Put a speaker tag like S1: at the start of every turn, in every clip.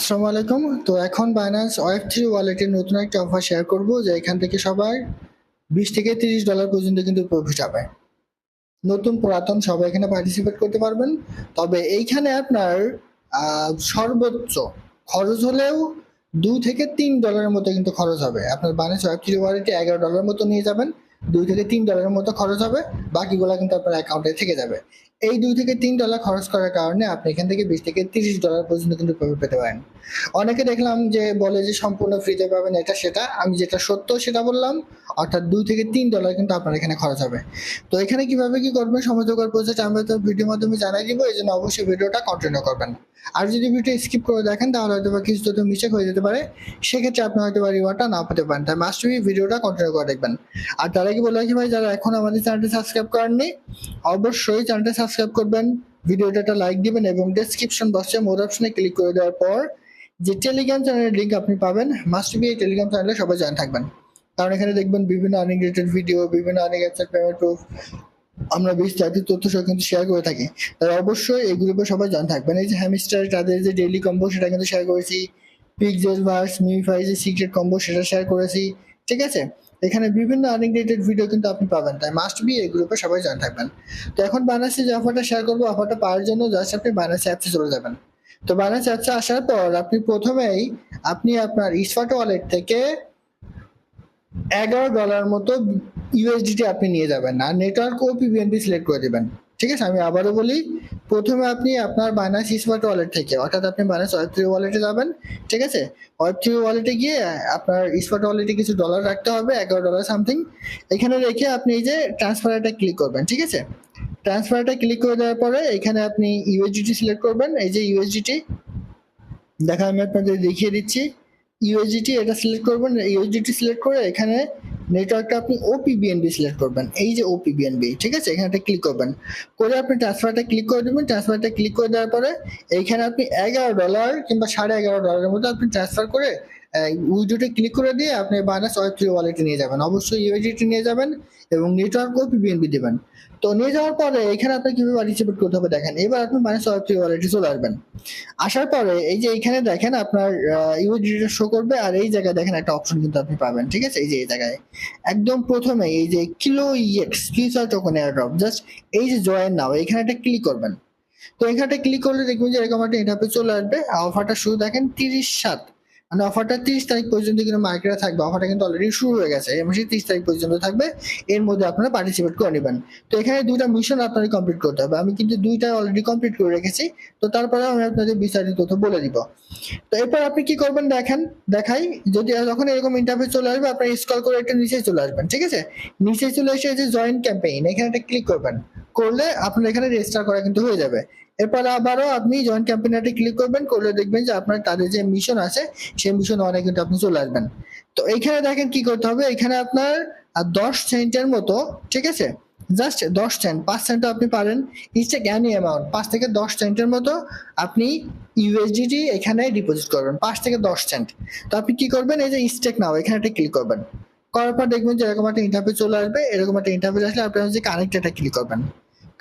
S1: আসসালামু আলাইকুম। তো এখন বাইন্যান্স ওয়েব থ্রি ওয়ালেটের নতুন একটা অফার শেয়ার করব, যে এখান থেকে সবাই বিশ থেকে তিরিশ ডলার পর্যন্ত কিন্তু প্রফিট হবে। নতুন পুরাতন সবাই এখানে পার্টিসিপেট করতে পারবেন। তবে এইখানে আপনার সর্বোচ্চ খরচ হলেও দু থেকে তিন ডলারের মতো কিন্তু খরচ হবে। আপনার বাইন্যান্স ওয়েব থ্রি ওয়ালেটে এগারো ডলার মতো নিয়ে যাবেন। দুই থেকে তিন ডলারের মতো খরচ হবে, বাকিগুলো কিন্তু আপনার অ্যাকাউন্টে থেকে যাবে। এই দুই থেকে তিন ডলার খরচ করার কারণে আপনি এখান থেকে বিশ থেকে তিরিশ ডলার পর্যন্ত কিন্তু প্রফিট পেতে পারেন। অনেকে দেখলাম যে বলে যে সম্পূর্ণ ফ্রিতে পাবেন এটা, সেটা। আমি যেটা সত্য সেটা বললাম, অর্থাৎ দুই থেকে তিন ডলার কিন্তু আপনার এখানে খরচ হবে। তো এখানে কীভাবে কি করবেন? সমস্ত প্রসেস আমরা তো ভিডিওর মাধ্যমে জানাই দিব এই জন্য অবশ্যই ভিডিওটা কন্টিনিউ করবেন। আর যদি ভিডিও স্কিপ করে দেখেন, তাহলে হয়তো বা কিছু তথ্য মিস্টেক হয়ে যেতে পারে। সেক্ষেত্রে আপনি হয়তো বা রিওয়ার্ডটা না পেতে পারেন। তাই মাস্ট বি ভিডিওটা কন্টিনিউ করে দেখবেন। আর তার আগে বলে রাখি ভাই, যারা এখন আমাদের চ্যানেলটি সাবস্ক্রাইব করেননি, অবশ্যই চ্যানেলটা সাবস্ক্রাইব করবেন। ভিডিওটা একটা লাইক দিবেন এবং ডেসক্রিপশন বক্সে মোর অপশনে ক্লিক করে দেওয়ার পর যে টেলিগ্রাম চ্যানেলের লিঙ্ক আপনি পাবেন মাস্ট বি এই টেলিগ্রাম চ্যানেলে সবাই জয়েন থাকবেন। কারণ এখানে দেখবেন বিভিন্ন আর্নিং রিলেটেড ভিডিও বিভিন্ন আর্নিং অ্যাপসের পেমেন্ট প্রুফ আমরা বিস্তারিত তথ্য সহ কিন্তু শেয়ার করে থাকি। তাই অবশ্যই এই গ্রুপে সবাই জয়েন থাকবেন। এই যে হ্যামিস্টার তাদের যে ডেইলি কম্বো সেটা কিন্তু শেয়ার করেছি। পিকজেল ভার্স মিউফাই যে সিক্রেট কম্বো সেটা শেয়ার করেছি। ঠিক আছে? এখানে বিভিন্ন আর্নিং রিলেটেড ভিডিও কিন্তু আপনি পাবেন। তাই মাস্ট বি এই গ্রুপে সবাই জয়েন থাকবেন। তো এখন বানাসে যে অফারটা শেয়ার করব অফারটা পাওয়ার জন্য জাস্ট আপনি বানাসে অ্যাপসে চলে যাবেন। তো বানাস অ্যাপসে আসার পর আপনি প্রথমেই আপনি আপনার ইসফাট ওয়ালেট থেকে এগারো ডলার মতো ইউএসডিটি আপনি নিয়ে যাবেন আর নেটওয়ার্ক ও পিবিএনপি সিলেক্ট করে দেবেন। ঠিক আছে? আমি আবারও বলি, প্রথমে আপনি আপনার বাইনান্স স্মার্ট ওয়ালেট থেকে, অর্থাৎ আপনি বাইনান্স ওয়েব থ্রি ওয়ালেটে যাবেন, ঠিক আছে? ওয়েব থ্রি ওয়ালেটে গিয়ে আপনার স্মার্ট ওয়ালেটে কিছু ডলার রাখতে হবে, এগারো ডলার সামথিং এখানে রেখে আপনি এই যে ট্রান্সফারটা ক্লিক করবেন, ঠিক আছে? ট্রান্সফারটা ক্লিক করে দেওয়ার পরে এখানে আপনি ইউএসডিটি সিলেক্ট করবেন, এই যে ইউএসডিটি দেখা আমি আপনাদের দেখিয়ে দিচ্ছি ইউএসডিটি এটা সিলেক্ট করবেন ইউএসডিটি সিলেক্ট করে এখানে নেটওয়ার্কটা আপনি ওপিবিএনবি সিলেক্ট করবেন। এই যে ওপিবিএনবি ঠিক আছে? এখানে একটা ক্লিক করবেন। করে আপনি ট্রান্সফারটা ক্লিক করে দেবেন। ট্রান্সফারটা ক্লিক করে দেওয়ার পরে এইখানে আপনি এগারো ডলার কিংবা সাড়ে এগারো ডলারের মধ্যে আপনি ট্রান্সফার করে উইডোতে ক্লিক করে দিয়ে আপনি বাইনাস ওয়েব থ্রি ওয়ালেটে নিয়ে যাবেন। অবশ্যই ইউএসডিটি নিয়ে যাবেন এবং নেটওয়ার্ক ও পিবিএনবি দেবেন। তো নিয়ে যাওয়ার পরে এখানে আপনি কীভাবে পার্টিসিপেট করতে হবে দেখেন, এবার আপনি বাইনাস ওয়েব থ্রি ওয়ালেটে চলে আসবেন। আসার পরে এই যে এখানে দেখেন আপনার ইউএসডিটা শো করবে আর এই জায়গায় দেখেন একটা অপশন কিন্তু আপনি পাবেন, ঠিক আছে? এই যে এই জায়গায়। একদম প্রথমে এই যে KiloEx future token airdrop just এই যে জয়েন নাও এখানে একটা ক্লিক করবেন। তো এখানে ক্লিক করলে দেখবেন যে এরকম একটা ইন্টারফেস চলে আসবে। অফারটা শুরু দেখেন তিরিশ সাত। মানে অফারটা তিরিশ তারিখ পর্যন্ত কিন্তু মার্কেটে থাকবে। অফারটা কিন্তু অলরেডি শুরু হয়ে গেছে। এই মাসে তিরিশ তারিখ পর্যন্ত থাকবে। এর মধ্যে আপনারা পার্টিসিপেট করে নেবেন। তো এখানে দুইটা মিশন আপনাদের কমপ্লিট করতে হবে। আমি কিন্তু দুইটা অলরেডি কমপ্লিট করে রেখেছি। তো তারপরে আমি আপনাদের বিস্তারিত তথ্য বলে দিব। তো এরপর আপনি কি করবেন দেখেন, দেখাই। যদি যখন এরকম ইন্টারভিউ চলে আসবে আপনি স্কল করে একটা নিচে চলে আসবেন, ঠিক আছে? নিচে চলে এসে যে জয়েন ক্যাম্পেইন এখানে একটা ক্লিক করবেন। করলে আপনার এখানে রেজিস্টার করা কিন্তু হয়ে যাবে। এরপর আবারও আপনি জয়েন ক্যাম্পেইনটা ক্লিক করবেন, করলে দেখবেন যে আপনার তাদের যে মিশন আছে, সেই মিশন অনেক কিন্তু আপনি চলে আসবেন। তো এইখানে দেখেন কি করতে হবে এখানে আপনার দশ সেন্টের মতো, ঠিক আছে? জাস্ট দশ সেন্ট পাঁচ সেন্টও আপনি পারেন। ইনস্টেক অ্যানি অ্যামাউন্ট পাঁচ থেকে দশ সেন্টের মতো আপনি ইউএসডিটি এখানে ডিপোজিট করবেন, পাঁচ থেকে দশ সেন্ট তো আপনি কি করবেন, এই যে স্টেক নাও এখানে একটা ক্লিক করবেন। করার পর দেখবেন যে এরকম একটা ইন্টারভিউ চলে আসবে, এরকম একটা ইন্টারভিউ আসলে আপনি হচ্ছে কানেক্টেডটা ক্লিক করবেন।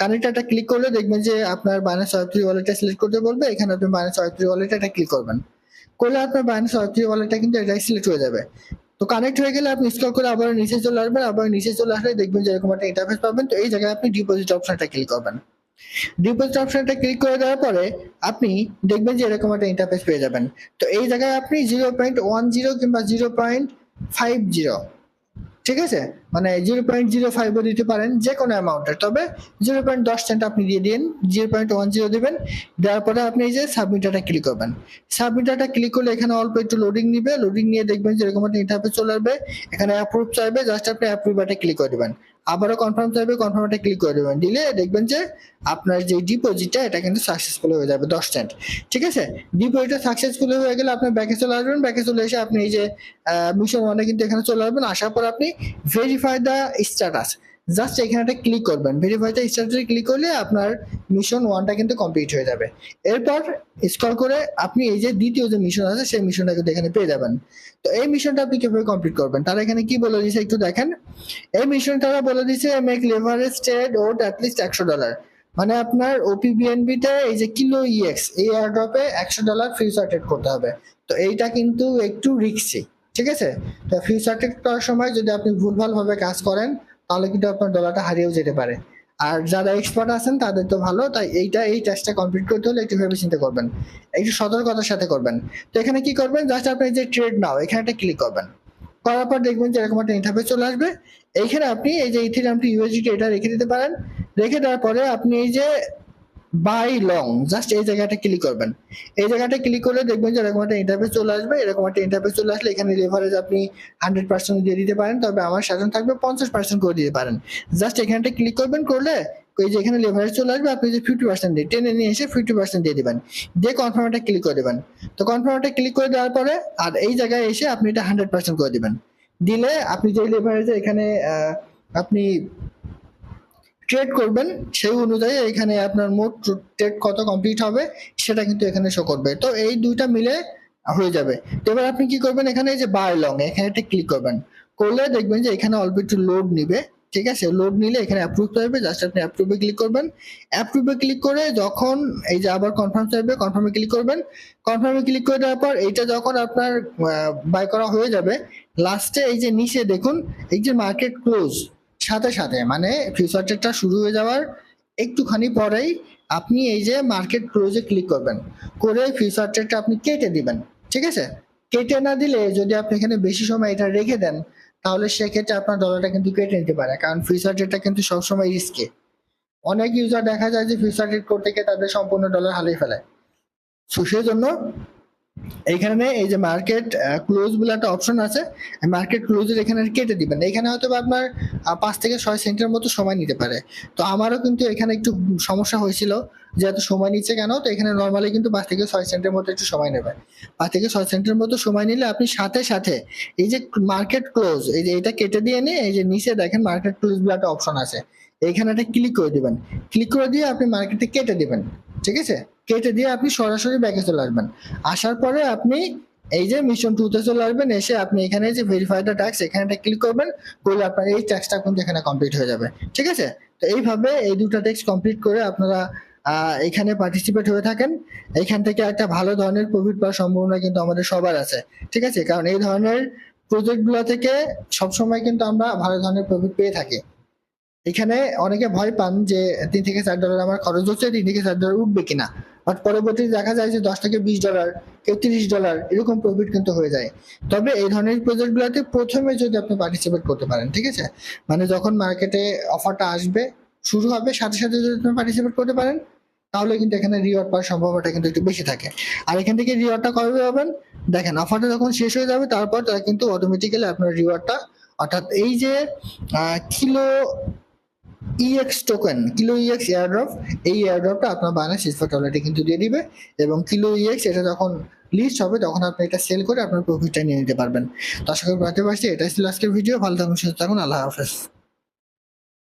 S1: কানেক্টরটা ক্লিক করলে দেখবেন যে আপনার বাইনান্স ওয়েব থ্রি ওয়ালেটটা সিলেক্ট করতে বলবে, এখানে আপনি বাইনান্স ওয়েব থ্রি ওয়ালেটটা এটা ক্লিক করবেন। করলে আপনার বাইনান্স ওয়েব থ্রি ওয়ালেটটা কিন্তু এটাই সিলেক্ট হয়ে যাবে। তো কানেক্ট হয়ে গেলে আপনি স্ক্রল করে আবার নিচে চলে আসবেন, আবার নিচে চলে আসলে দেখবেন যে এরকম একটা ইন্টারফেস পাবেন। তো এই জায়গায় আপনি ডিপোজিট অপশনটা ক্লিক করবেন। ডিপোজিট অপশনটা ক্লিক করে দেওয়ার পরে আপনি দেখবেন যে এরকম একটা ইন্টারফেস পেয়ে যাবেন। তো এই জায়গায় আপনি জিরো পয়েন্ট ওয়ান জিরো কিংবা জিরো পয়েন্ট ফাইভ জিরো ঠিক আছে? মানে জিরো পয়েন্ট জিরো ফাইভও দিতে পারেন যে কোনো অ্যামাউন্টের তবে জিরো পয়েন্ট দশ সেন্ট আপনি দিয়ে দিন জিরো পয়েন্ট ওয়ান জিরো দেবেন, দেওয়ার পরে আপনি এই যে সাবমিটারটা ক্লিক করবেন। সাবমিটারটা ক্লিক করলে এখানে অল্প একটু লোডিং নিবে লোডিং নিয়ে দেখবেন যেরকম একটা ইন্টারফেস চলে আসবে, এখানে অ্যাপ্রুভ চাইবে জাস্ট আপনি অ্যাপ্রুভ বাটে ক্লিক করে দেবেন। আবারও কনফার্ম চাইবে কনফার্মটা ক্লিক করে দেবেন। দিলে দেখবেন যে আপনার যে ডিপোজিটটা এটা কিন্তু সাকসেসফুল হয়ে যাবে, দশ সেন্ট ঠিক আছে? ডিপোজিটটা সাকসেসফুল হয়ে গেলে আপনার ব্যাকে চলে আসবেন ব্যাকে চলে এসে আপনি এই যে মিশন ওয়ানে কিন্তু এখানে চলে আসবেন। আসার পর আপনি ভেরিফাই দ্য স্ট্যাটাস জাস্ট এখানে একটা ক্লিক করবেন। ভেরিফাই দ্য স্ট্যাটাসে ক্লিক করলে আপনার মিশন ওয়ানটা কিন্তু কমপ্লিট হয়ে যাবে। এরপর স্কল করে আপনি এই যে দ্বিতীয় যে মিশন আছে, সেই মিশনটা কিন্তু এখানে পেয়ে যাবেন। তো এই মিশনটা আপনি কীভাবে কমপ্লিট করবেন? তারা এখানে কি বলে দিয়েছে একটু দেখেন। এই মিশন তারা বলে দিয়েছে make leverage trade at at least একশো ডলার মানে আপনার ওপিবিএনবি তে এই যে কিলো ইএক্স এই এয়ারড্রপে একশো ডলার ফিউচার ট্রেড করতে হবে। তো এইটা কিন্তু একটু রিক্সি ঠিক আছে? তো ফিউচার ট্রেড করার সময় যদি আপনি ভুলভাল ভাবে কাজ করেন তাহলে কিন্তু আপনার ডলারটা হারিয়েও যেতে পারে। আর যারা এক্সপার্ট আছেন, তাদের তো ভালো। তাই এইটা, এই টেস্টটা কমপ্লিট করতে হলে একটু ভেবে চিন্তা করবেন। একটু সতর্কতার সাথে করবেন। তো এখানে কি করবেন? জাস্ট আপনি যে ট্রেড নাও এখানে একটা ক্লিক করবেন। করার পর দেখবেন যে এরকম একটা ইন্টারফেস চলে আসবে। এইখানে আপনি এই যে ইথিরামটি ইউএসডিটি এটা রেখে দিতে পারেন। রেখে দেওয়ার পরে আপনি এই যে বাই লং জাস্ট এই জায়গাটা ক্লিক করবেন। এই জায়গাটা ক্লিক করলে দেখবেন যে এরকম একটা ইন্টারফেস চলে আসবে। এরকম একটা ইন্টারফেস চলে আসলে এখানে লেভারেজ আপনি হান্ড্রেড পার্সেন্ট দিয়ে দিতে পারেন। তবে আমার সাধারণ থাকবে পঞ্চাশ পার্সেন্ট করে দিতে পারেন। জাস্ট এখানটা ক্লিক করবেন, করলে ওই যে এখানে লেভারেজ চলে আসবে, আপনি যে ফিফটি পার্সেন্ট দিয়ে টেনে নিয়ে এসে ফিফটি পার্সেন্ট দিয়ে দেবেন। দিয়ে কনফার্মটা ক্লিক করে দেবেন। তো কনফার্মটা ক্লিক করে দেওয়ার পরে আর এই জায়গায় এসে আপনি এটা হান্ড্রেড পার্সেন্ট করে দেবেন। দিলে আপনি যে লেভারেজে এখানে আপনি ট্রেড করবেন, সেই অনুযায়ী এখানে আপনার মোট ট্রেড কত কমপ্লিট হবে, সেটা কিন্তু এখানে শো করবে। তো এই দুইটা মিলে হয়ে যাবে। তো এবার আপনি কি করবেন, এখানে যে বাই লং এখানে একটা ক্লিক করবেন। করলে দেখবেন যে এখানে অল্প একটু লোড নিবে, ঠিক আছে? লোড নিলে এখানে অ্যাপ্রুভ চাইবে জাস্ট আপনি অ্যাপ্রুভে ক্লিক করবেন। অ্যাপ্রুভে ক্লিক করে যখন এই যে আবার কনফার্ম চাইবে কনফার্মে ক্লিক করবেন। কনফার্মে ক্লিক করে দেওয়ার পর এইটা যখন আপনার বাই করা হয়ে যাবে লাস্টে এই যে নিচে দেখুন, এই যে মার্কেট ক্লোজ সাথে সাথে মানে ফিউচার ট্রেডটা শুরু হয়ে যাওয়ার একটুখানি পরেই আপনি এই যে মার্কেট ক্লোজে ক্লিক করবেন। করে ফিউচার ট্রেডটা আপনি কেটে দিবেন, ঠিক আছে? কেটে না দিলে যদি আপনি এখানে বেশি সময় এটা রেখে দেন, তাহলে সেক্ষেত্রে আপনার ডলারটা কিন্তু কেটে নিতে পারে, কারণ ফিউচার ট্রেডটা কিন্তু সবসময় রিস্কে অনেক ইউজার দেখা যায় যে ফিউচার ট্রেড করতে গিয়ে তাদের সম্পূর্ণ ডলার হারিয়ে ফেলে। তো সেই জন্য এইখানে এই যে মার্কেট ক্লোজ বলে একটা অপশন আছে। মার্কেট ক্লোজের এখানে কেটে দিবেন। এখানে হয়তো আপনার পাঁচ থেকে ছয় সেন্টের মতো সময় নিতে পারে। তো আমারও কিন্তু এখানে একটু সমস্যা হয়েছিল যে এত সময় নিচ্ছে কেন, তো এখানে নর্মালি কিন্তু পাঁচ থেকে ছয় সেন্টের মতো একটু সময় নেবে পাঁচ থেকে ছয় সেন্টের মতো সময় নিলে আপনি সাথে সাথে এই যে মার্কেট ক্লোজ এই যে এটা কেটে দিয়ে নিয়ে এই যে নিচে দেখেন মার্কেট ক্লোজ বলে একটা অপশন আছে। এইখানে একটা ক্লিক করে দিবেন। ক্লিক করে দিয়ে আপনি মার্কেটে কেটে দিবেন। ঠিক আছে? কেটে দিয়ে আপনি সরাসরি ব্যাকে চলে আসবেন। আসার পরে আপনি এই যে মিশন টুতে চলে আসবেন, এসে আপনি এখানে যে ভেরিফাই দ্য ট্যাক্স এখানে ক্লিক করবেন, করলে আপনার এই ট্যাক্সটা কিন্তু এখানে কমপ্লিট হয়ে যাবে। ঠিক আছে? তো এইভাবে এই দুটো ট্যাক্স কমপ্লিট করে আপনারা এখানে পার্টিসিপেট হয়ে থাকেন। এখান থেকে একটা ভালো ধরনের প্রফিট পাওয়ার সম্ভাবনা কিন্তু আমাদের সবার আছে। ঠিক আছে? কারণ এই ধরনের প্রজেক্টগুলো থেকে সবসময় কিন্তু আমরা ভালো ধরনের প্রফিট পেয়ে থাকি। এখানে অনেকে ভয় পান যে তিন থেকে চার ডলার আমার খরচ হচ্ছে, তিন থেকে চার ডলার উঠবে কিনা। বাট পরবর্তীতে দেখা যায় যে দশ থেকে বিশ ডলার কেউ তিরিশ ডলার এরকম প্রফিট কিন্তু হয়ে যায়। তবে এই ধরনের প্রজেক্ট গুলোতে প্রথমে যদি আপনি পার্টিসিপেট করতে পারেন, ঠিক আছে? মানে যখন মার্কেটে অফারটা আসবে, শুরু হবে, সাথে সাথে যদি আপনি পার্টিসিপেট করতে পারেন, তাহলে কিন্তু এখানে রিওয়ার্ড পাওয়ার সম্ভাবনাটা কিন্তু একটু বেশি থাকে। আর এখান থেকে রিওয়ার্ডটা কবে পাবেন? দেখেন অফারটা যখন শেষ হয়ে যাবে, তারপর তারা কিন্তু অটোমেটিক্যালি আপনার রিওয়ার্ডটা অর্থাৎ এই যে KiloEx token KiloEx airdrop এই এয়ারড্রপটা আপনার বাংলাদেশ সিক্স টয়লেটে কিন্তু দিয়ে দিবে এবং কিলো ইএক্স এটা যখন লিস্ট হবে, তখন আপনি এটা সেল করে আপনার প্রফিটটা নিয়ে নিতে পারবেন। তো আশা করি এটা পারছি, এটাই ছিল আজকের ভিডিও ভালো থাকুন, সুস্থ থাকুন, আল্লাহ হাফেজ।